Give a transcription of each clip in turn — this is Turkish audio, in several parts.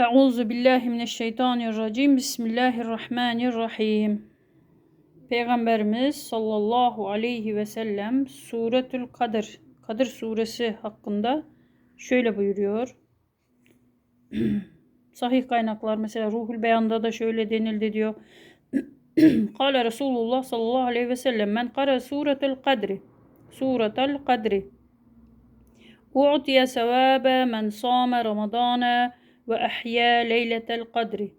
Euzu billahi mineşşeytanirracim. Bismillahirrahmanirrahim. Peygamberimiz sallallahu aleyhi ve sellem Suretül Kadir, Kadir suresi hakkında şöyle buyuruyor. Sahih kaynaklar mesela Ruhul Beyan'da da şöyle denildi diyor. Kale Resulullah sallallahu aleyhi ve sellem men kara suretel kadri suretel kadri u'tiye sevabe men sâme ramadana ve ahya leyletel kadri.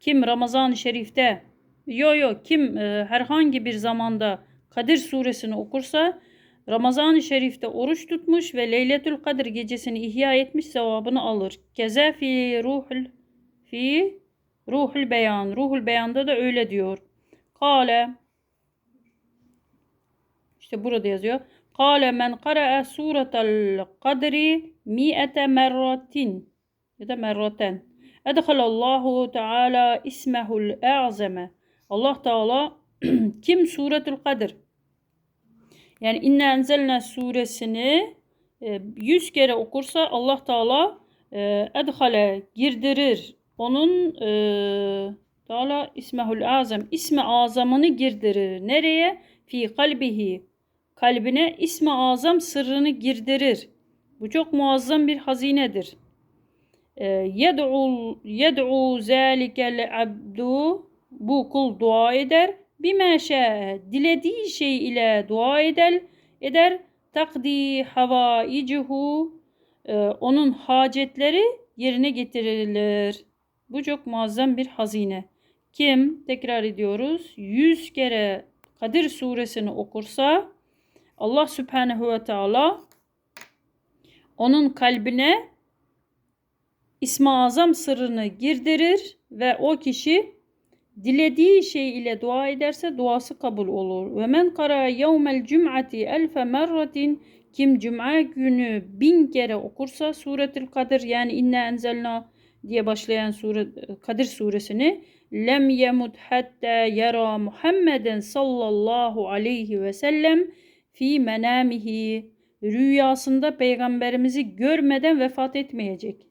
Kim Ramazan-ı Şerif'te yo yo kim e, herhangi bir zamanda Kadir suresini okursa Ramazan-ı Şerif'te oruç tutmuş ve Leyletül Kadir gecesini ihya etmiş sevabını alır. Keze fi ruhul fi ruhul beyan. Ruhul beyanda da öyle diyor. Kale işte burada yazıyor. Kale men kara'a suretel kadri mi'ete merratin ya da merraten. Edhalallahu Teala ismehul a'zeme. Allah Teala kim suretül kadir yani inne enzelne suresini 100 e, kere okursa Allah Teala e, edhale girdirir. Onun e, Teala ismehul azam ismi azamını girdirir. Nereye? Fi kalbihi kalbine ismi azam sırrını girdirir. Bu çok muazzam bir hazinedir. Yed'u yed'u zalikel abdu bu kul dua eder. Bime dilediği şey ile dua eder. Eder takdi havaicuhu e, onun hacetleri yerine getirilir. Bu çok muazzam bir hazine. Kim tekrar ediyoruz yüz kere Kadir suresini okursa Allah Subhanahu ve Teala onun kalbine İsmi Azam sırrını girdirir ve o kişi dilediği şey ile dua ederse duası kabul olur. Ve men kara yevmel cum'ati elfe merratin kim cuma günü bin kere okursa suretil kadir yani inne enzelna diye başlayan sure, Kadir suresini lem yemut hatta yara Muhammeden sallallahu aleyhi ve sellem fi menamihi rüyasında peygamberimizi görmeden vefat etmeyecek.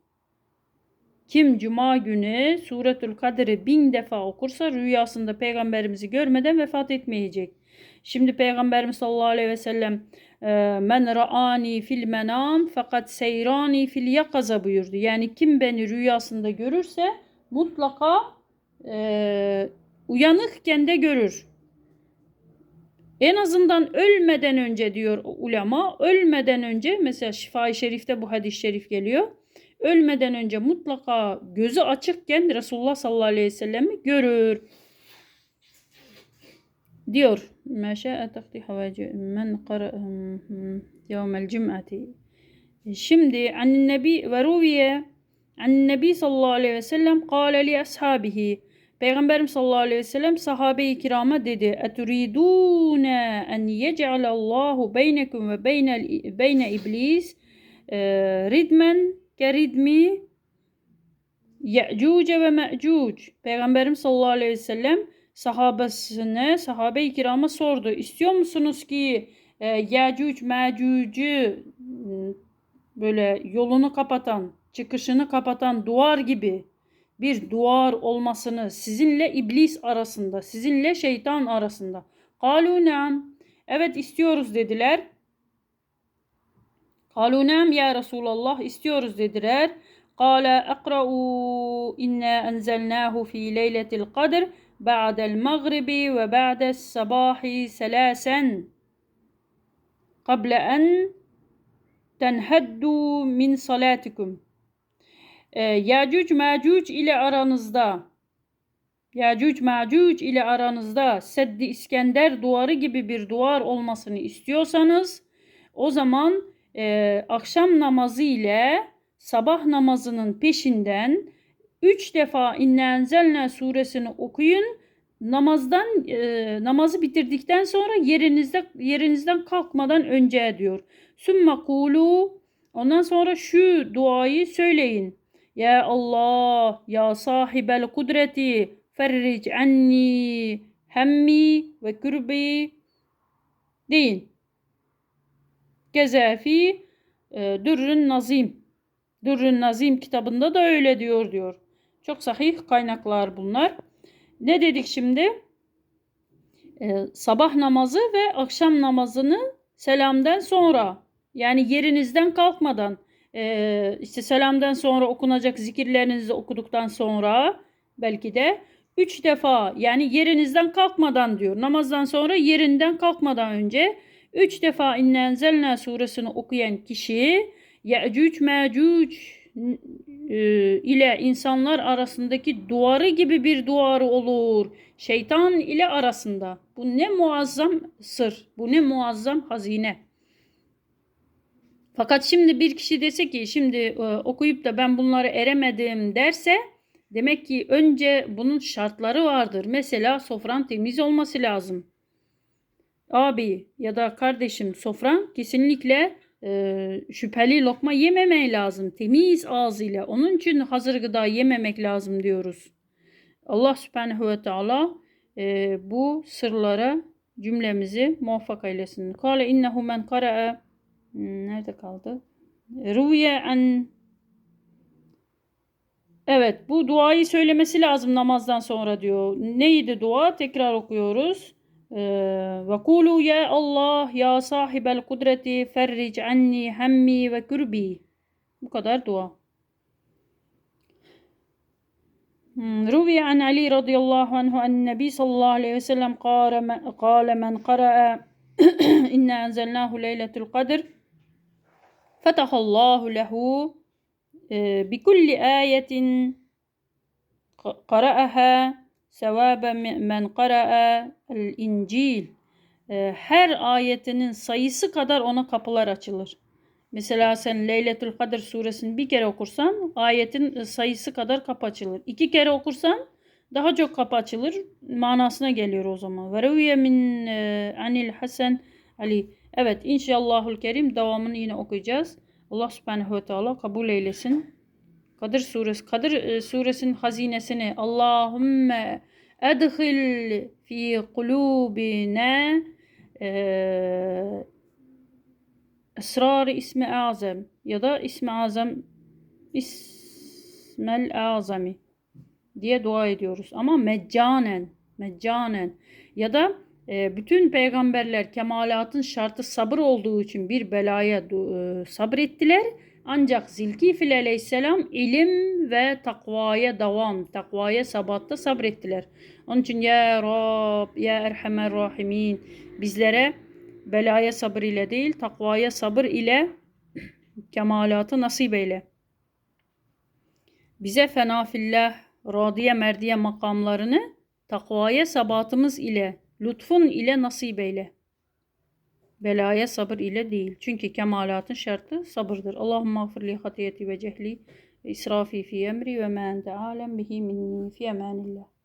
Kim cuma günü Suretül Kadir'i bin defa okursa rüyasında peygamberimizi görmeden vefat etmeyecek. Şimdi peygamberimiz sallallahu aleyhi ve sellem e, men ra'ani fil menam fakat seyrani fil yakaza buyurdu. Yani kim beni rüyasında görürse mutlaka e, uyanıkken de görür. En azından ölmeden önce diyor ulema, ölmeden önce mesela Şifa-i Şerif'te bu hadis-i şerif geliyor ölmeden önce mutlaka gözü açıkken Resulullah sallallahu aleyhi ve sellem'i görür. Diyor. Meşâ'e takdi havacı men yevmel cum'ati. Şimdi an nebi ve ruviye an nebi sallallahu aleyhi ve sellem kâle li ashabihi. Peygamberim sallallahu aleyhi ve sellem sahabe-i kirama dedi. Eturidûne en yec'alallahu beynekum ve beyne, iblis ridmen Geridmi Ye'cuce ve Me'cuc. Peygamberim sallallahu aleyhi ve sellem sahabesine, sahabe-i kirama sordu. İstiyor musunuz ki e, Ye'cuc, Me'cuc'ü böyle yolunu kapatan, çıkışını kapatan duvar gibi bir duvar olmasını sizinle iblis arasında, sizinle şeytan arasında. Kalu. Evet istiyoruz dediler. Kalu nam ya Resulallah istiyoruz dediler. Kale akra'u inna enzelnahu fi leyletil kadr ba'del magribi ve ba'del sabahi selasen kable en tenheddu min salatikum. E, Yacüc ile aranızda Yacüc Mecüc ile aranızda Seddi İskender duvarı gibi bir duvar olmasını istiyorsanız o zaman e, akşam namazı ile sabah namazının peşinden üç defa İnne suresini okuyun. Namazdan e, namazı bitirdikten sonra yerinizde yerinizden kalkmadan önce diyor. Sümme kulu ondan sonra şu duayı söyleyin. Ya Allah ya sahibel kudreti ferric anni hemmi ve kürbi deyin. Gezefi e, Dürrün Nazim. Durrun Nazim kitabında da öyle diyor diyor. Çok sahih kaynaklar bunlar. Ne dedik şimdi? Ee, sabah namazı ve akşam namazını selamdan sonra yani yerinizden kalkmadan e, işte selamdan sonra okunacak zikirlerinizi okuduktan sonra belki de üç defa yani yerinizden kalkmadan diyor. Namazdan sonra yerinden kalkmadan önce üç defa İnne Enzelna suresini okuyan kişi Yecüc Mecüc e, ile insanlar arasındaki duvarı gibi bir duvarı olur. Şeytan ile arasında. Bu ne muazzam sır. Bu ne muazzam hazine. Fakat şimdi bir kişi dese ki şimdi e, okuyup da ben bunları eremedim derse demek ki önce bunun şartları vardır. Mesela sofran temiz olması lazım. Abi ya da kardeşim sofran kesinlikle e, şüpheli lokma yememeye lazım. Temiz ağzıyla. Onun için hazır gıda yememek lazım diyoruz. Allah subhanehu ve teala e, bu sırlara cümlemizi muvaffak eylesin. Kale innehu men kara'a Hmm, Nerede kaldı? Ruviye an Evet bu duayı söylemesi lazım namazdan sonra diyor. Neydi dua? Tekrar okuyoruz. Kulu ya Allah ya sahibel kudreti ferric anni hammi ve kürbi. Bu dua. روي عن علي رضي الله عنه أن النبي صلى الله عليه وسلم قال من قرأ إنا أنزلناه ليلة القدر فتح الله له بكل آية قرأها sevâbe men qara'e el-İncil. Ee, her ayetinin sayısı kadar ona kapılar açılır. Mesela sen Leyletül Kadir suresini bir kere okursan ayetin e, sayısı kadar kapı açılır. İki kere okursan daha çok kapı açılır manasına geliyor o zaman. Vereviye min e, anil hasen Ali. Evet inşallahül kerim devamını yine okuyacağız. Allah subhanehu ve teala kabul eylesin. Kadir suresi, Kadir suresinin hazinesini Allahümme edhil fi kulubina esrar ismi azam ya da ismi azam ismel azami diye dua ediyoruz. Ama meccanen, meccanen ya da e, bütün peygamberler kemalatın şartı sabır olduğu için bir belaya e, sabrettiler. Ancak Zilkifil aleyhisselam ilim ve takvaya devam, takvaya sabatta sabrettiler. Onun için ya Rab, ya Erhamer Rahimin bizlere belaya sabır ile değil takvaya sabır ile kemalatı nasip eyle. Bize fenafillah, radiye merdiye makamlarını takvaya sabatımız ile lütfun ile nasip eyle. Belaya sabır ile değil. Çünkü kemalatın şartı sabırdır. Allahümme gfirli hatiyeti ve cehli ve israfi fi emri ve men ente alem bihi minni fi emanillah.